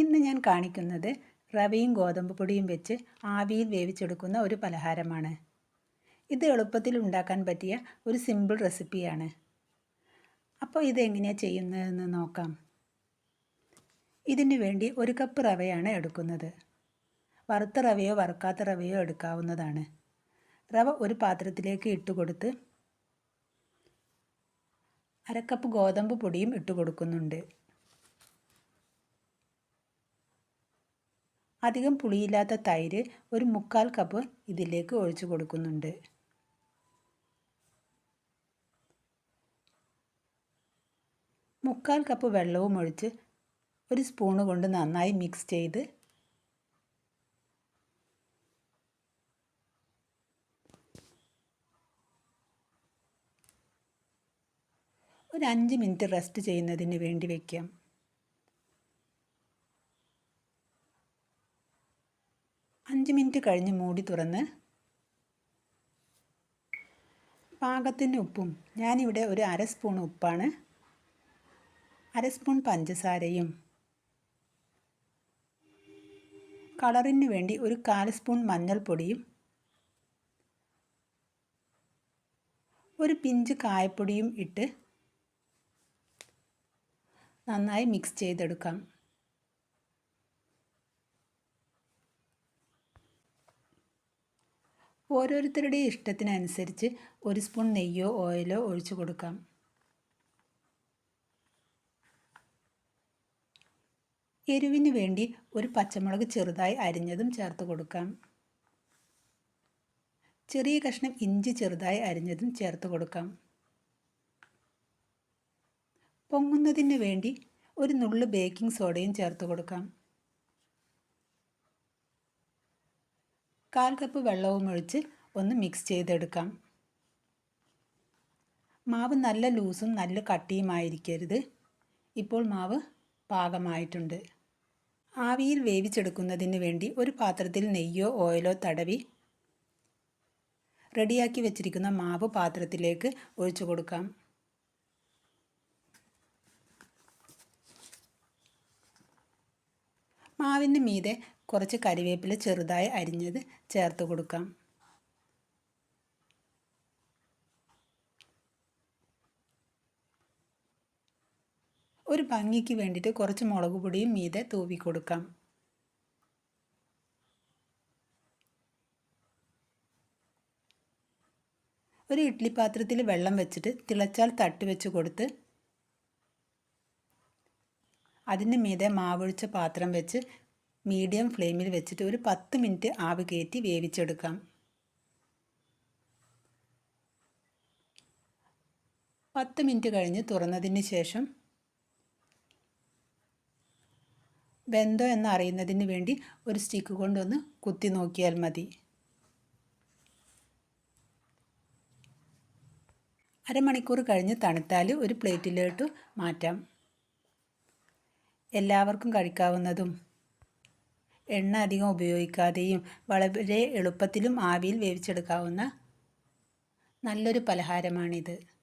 ഇന്ന് ഞാൻ കാണിക്കുന്നത് റവയും ഗോതമ്പ് പൊടിയും വെച്ച് ആവിയിൽ വേവിച്ചെടുക്കുന്ന ഒരു പലഹാരമാണ്. ഇത് എളുപ്പത്തിൽ ഉണ്ടാക്കാൻ പറ്റിയ ഒരു സിമ്പിൾ റെസിപ്പിയാണ് അപ്പോൾ ഇത് എങ്ങനെയാണ് ചെയ്യുന്നതെന്ന് നോക്കാം. ഇതിന് വേണ്ടി ഒരു കപ്പ് റവയാണ് എടുക്കുന്നത്. വറുത്ത റവയോ വറുക്കാത്ത റവയോ എടുക്കാവുന്നതാണ്. റവ ഒരു പാത്രത്തിലേക്ക് ഇട്ട് കൊടുത്ത് അരക്കപ്പ് ഗോതമ്പ് പൊടിയും ഇട്ട് കൊടുക്കുന്നുണ്ട്. അധികം പുളിയില്ലാത്ത തൈര് ഒരു മുക്കാൽ കപ്പ് ഇതിലേക്ക് ഒഴിച്ചു കൊടുക്കുന്നുണ്ട്. മുക്കാൽ കപ്പ് വെള്ളവും ഒഴിച്ച് ഒരു സ്പൂണ് കൊണ്ട് നന്നായി മിക്സ് ചെയ്ത് ഒരു അഞ്ച് മിനിറ്റ് റെസ്റ്റ് ചെയ്യുന്നതിന് വേണ്ടി വയ്ക്കാം അഞ്ച് മിനിറ്റ് കഴിഞ്ഞ് മൂടി തുറന്ന് പാകത്തിന് ഉപ്പും. ഞാനിവിടെ ഒരു അര സ്പൂൺ ഉപ്പാണ്. അര സ്പൂൺ പഞ്ചസാരയും. കളറിന് വേണ്ടി ഒരു കാൽ സ്പൂൺ മഞ്ഞൾപ്പൊടിയും. ഒരു പിഞ്ച് കായപ്പൊടിയും ഇട്ട് നന്നായി മിക്സ് ചെയ്തെടുക്കാം. ഓരോരുത്തരുടെ ഇഷ്ടത്തിനനുസരിച്ച് ഒരു സ്പൂൺ നെയ്യോ ഓയിലോ ഒഴിച്ചു കൊടുക്കാം. എരിവിന് വേണ്ടി ഒരു പച്ചമുളക് ചെറുതായി അരിഞ്ഞതും ചേർത്ത് കൊടുക്കാം. ചെറിയ കഷ്ണം ഇഞ്ചി ചെറുതായി അരിഞ്ഞതും ചേർത്ത് കൊടുക്കാം. പൊങ്ങുന്നതിന് വേണ്ടി ഒരു നുള്ളു ബേക്കിംഗ് സോഡയും ചേർത്ത് കൊടുക്കാം. കാൽ കപ്പ് വെള്ളവും ഒഴിച്ച് ഒന്ന് മിക്സ് ചെയ്തെടുക്കാം. മാവ് നല്ല ലൂസും നല്ല കട്ടിയുമായിരിക്കരുത്. ഇപ്പോൾ മാവ് പാകമായിട്ടുണ്ട്. ആവിയിൽ വേവിച്ചെടുക്കുന്നതിന് വേണ്ടി ഒരു പാത്രത്തിൽ നെയ്യോ ഓയിലോ തടവി റെഡിയാക്കി വെച്ചിരിക്കുന്ന മാവ് പാത്രത്തിലേക്ക് ഒഴിച്ചു കൊടുക്കാം. മാവിന് മീതെ കുറച്ച് കരിവേപ്പില ചെറുതായി അരിഞ്ഞത് ചേർത്ത് കൊടുക്കാം. ഒരു ഭംഗിക്ക് വേണ്ടിയിട്ട് കുറച്ച് മുളക് പൊടിയും മീതെ തൂവി കൊടുക്കാം. ഒരു ഇഡ്ഡലി പാത്രത്തിൽ വെള്ളം വെച്ചിട്ട് തിളച്ചാൽ തട്ടി വെച്ച് കൊടുത്ത് അതിന് മീതെ മാവൊഴിച്ച പാത്രം വെച്ച് മീഡിയം ഫ്ലെയിമിൽ വെച്ചിട്ട് ഒരു പത്ത് മിനിറ്റ് ആവി കയറ്റി വേവിച്ചെടുക്കാം. പത്ത് മിനിറ്റ് കഴിഞ്ഞ് തുറന്നതിന് ശേഷം വെന്തോ എന്ന് അറിയുന്നതിന് വേണ്ടി ഒരു സ്റ്റിക്ക് കൊണ്ടൊന്ന് കുത്തി നോക്കിയാൽ മതി. അരമണിക്കൂർ കഴിഞ്ഞ് തണുത്താൽ ഒരു പ്ലേറ്റിലോട്ട് മാറ്റാം. എല്ലാവർക്കും കഴിക്കാവുന്നതും എണ്ണ അധികം ഉപയോഗിക്കാതെയും വളരെ എളുപ്പത്തിലും ആവിയിൽ വേവിച്ചെടുക്കാവുന്ന നല്ലൊരു പലഹാരമാണിത്.